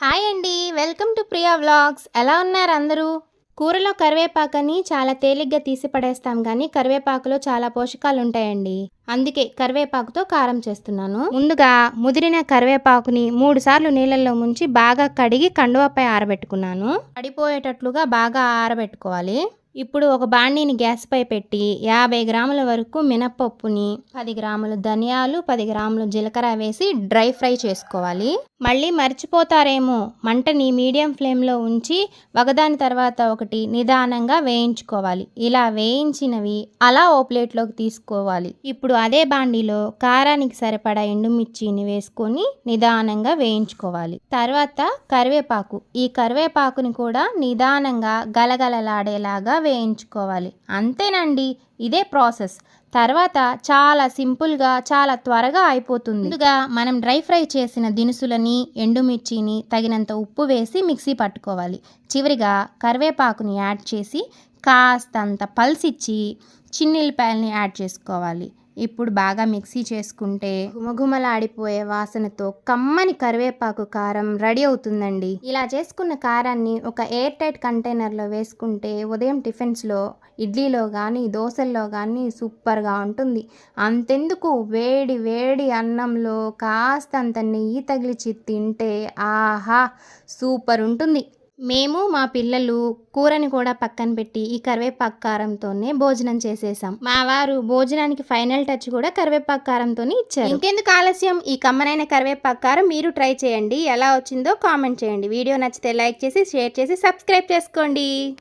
Hi అండి welcome to Priya vlogs. ఎలా ఉన్నారు అందరూ? కూరలో కరివేపాకని చాలా తేలిగ్గా తీసి పడేస్తాం కానీ కరివేపాకులో చాలా పోషకాలు ఉంటాయండి అందుకే కరివేపాకుతో కారం చేస్తున్నాను. ముందుగా ముదిరిన కరివేపాకుని మూడు సార్లు నీళ్ళల్లో ముంచి బాగా కడిగి కండువపై ఆరబెట్టుకున్నాను. పడిపోయేటట్లుగా బాగా ఆరబెట్టుకోవాలి. ఇప్పుడు ఒక బాండీని గ్యాస్పై పెట్టి యాభై గ్రాముల వరకు మినపప్పుని పది గ్రాములు ధనియాలు పది గ్రాములు జీలకర్ర వేసి డ్రై ఫ్రై చేసుకోవాలి. మళ్ళీ మర్చిపోతారేమో మంటని మీడియం ఫ్లేమ్లో ఉంచి ఒకదాని తర్వాత ఒకటి నిదానంగా వేయించుకోవాలి. ఇలా వేయించినవి అలా ఓ ప్లేట్లోకి తీసుకోవాలి. ఇప్పుడు అదే బాండీలో కారానికి సరిపడా ఎండుమిర్చిని వేసుకొని నిదానంగా వేయించుకోవాలి. తర్వాత కరివేపాకు ఈ కరివేపాకుని కూడా నిదానంగా గలగలలాడేలాగా వేయించుకోవాలి. అంతేనండి ఇదే ప్రాసెస్. తర్వాత చాలా సింపుల్గా చాలా త్వరగా అయిపోతుంది. ముందుగా మనం డ్రై ఫ్రై చేసిన దినుసులని ఎండుమిర్చిని తగినంత ఉప్పు వేసి మిక్సీ పట్టుకోవాలి. చివరిగా కరివేపాకుని యాడ్ చేసి కాస్తంత పల్సిచ్చి చిన్నిల్లిపాయలని యాడ్ చేసుకోవాలి. ఇప్పుడు బాగా మిక్సీ చేసుకుంటే గుమగుమలాడిపోయే వాసనతో కమ్మని కరివేపాకు కారం రెడీ అవుతుందండి. ఇలా చేసుకున్న కారాన్ని ఒక ఎయిర్ టైట్ కంటైనర్లో వేసుకుంటే ఉదయం టిఫిన్స్లో ఇడ్లీలో కానీ దోశల్లో కానీ సూపర్గా ఉంటుంది. అంతెందుకు? వేడి వేడి అన్నంలో కాస్తంత నెయ్యి తగిలిచి తింటే ఆహా! సూపర్ ఉంటుంది. మేము మా పిల్లలు కూరని కూడా పక్కన పెట్టి ఈ కరివేపాకు కారంతోనే భోజనం చేసేసాం. మా వారు భోజనానికి ఫైనల్ టచ్ కూడా కరివేపాకు కారంతోనే ఇచ్చారు. ఇంకెందుకు ఆలస్యం? ఈ కమ్మనైన కరివేపాకు కారం మీరు ట్రై చేయండి. ఎలా వచ్చిందో కామెంట్ చేయండి. వీడియో నచ్చితే లైక్ చేసి షేర్ చేసి సబ్స్క్రైబ్ చేసుకోండి.